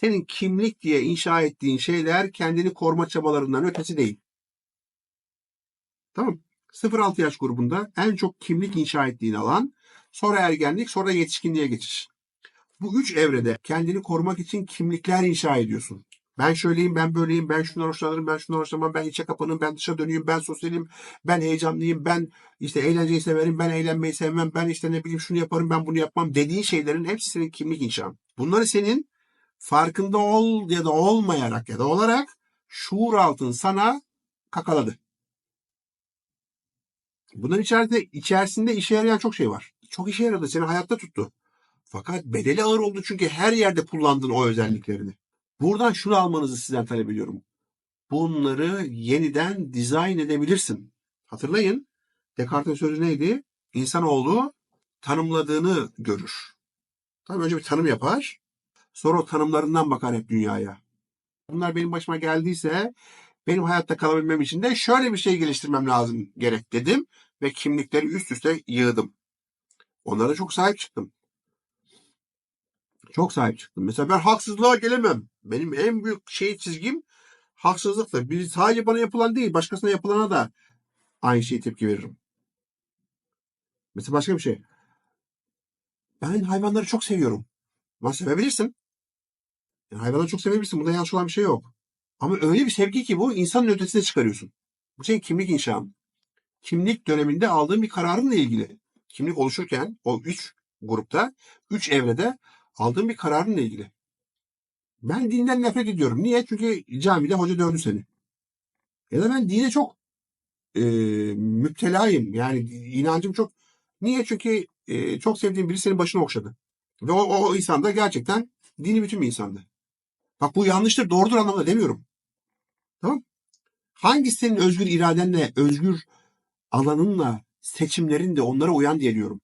senin kimlik diye inşa ettiğin şeyler kendini koruma çabalarından ötesi değil. Tamam. 0-6 yaş grubunda en çok kimlik inşa ettiğin alan, sonra ergenlik, sonra yetişkinliğe geçiş. Bu üç evrede kendini korumak için kimlikler inşa ediyorsun. Ben şöyleyim, ben böyleyim, ben şundan hoşlanırım, ben şundan hoşlanmam, ben içe kapanım, ben dışa dönüyüm, ben sosyalim, ben heyecanlıyım, ben işte eğlenceyi severim, ben eğlenmeyi sevmem, ben işte ne bileyim şunu yaparım, ben bunu yapmam dediğin şeylerin hepsi senin kimlik inşan. Bunları senin farkında ol ya da olmayarak ya da olarak şuur altın sana kakaladı. Bunların içerisinde, içerisinde işe yarayan çok şey var. Çok işe yaradı. Seni hayatta tuttu. Fakat bedeli ağır oldu çünkü her yerde kullandın o özelliklerini. Buradan şunu almanızı sizden talep ediyorum. Bunları yeniden dizayn edebilirsin. Hatırlayın. Descartes'in sözü neydi? İnsanoğlu tanımladığını görür. Tabii önce bir tanım yapar. Sonra o tanımlarından bakar hep dünyaya. Bunlar benim başıma geldiyse benim hayatta kalabilmem için de şöyle bir şey geliştirmem lazım gerek dedim ve kimlikleri üst üste yığdım. Onlara çok sahip çıktım. Çok sahip çıktım. Mesela ben haksızlığa gelemem. Benim en büyük şey çizgim haksızlıktır. Bir sadece bana yapılan değil, başkasına yapılana da aynı şeyi tepki veririm. Mesela başka bir şey. Ben hayvanları çok seviyorum. Ama sevebilirsin. Yani hayvanları çok sevebilirsin. Bunda yanlış olan bir şey yok. Ama öyle bir sevgi ki bu insanın ötesine çıkarıyorsun. Bu senin kimlik inşan. Kimlik döneminde aldığın bir kararınla ilgili. Kimlik oluşurken o üç grupta, üç evrede aldığın bir kararınla ilgili. Ben dinden nefret ediyorum. Niye? Çünkü camide hoca dövdü seni. Ya da ben dine çok e, müptelayım. Yani inancım çok. Niye? Çünkü e, çok sevdiğim biri senin başını okşadı. Ve o, o insan da gerçekten dini bütün bir insandı. Bak bu yanlıştır, doğrudur anlamda demiyorum. Tamam? Hangisi senin özgür iradenle, özgür alanınla, seçimlerinle onlara uyan diye diyorum.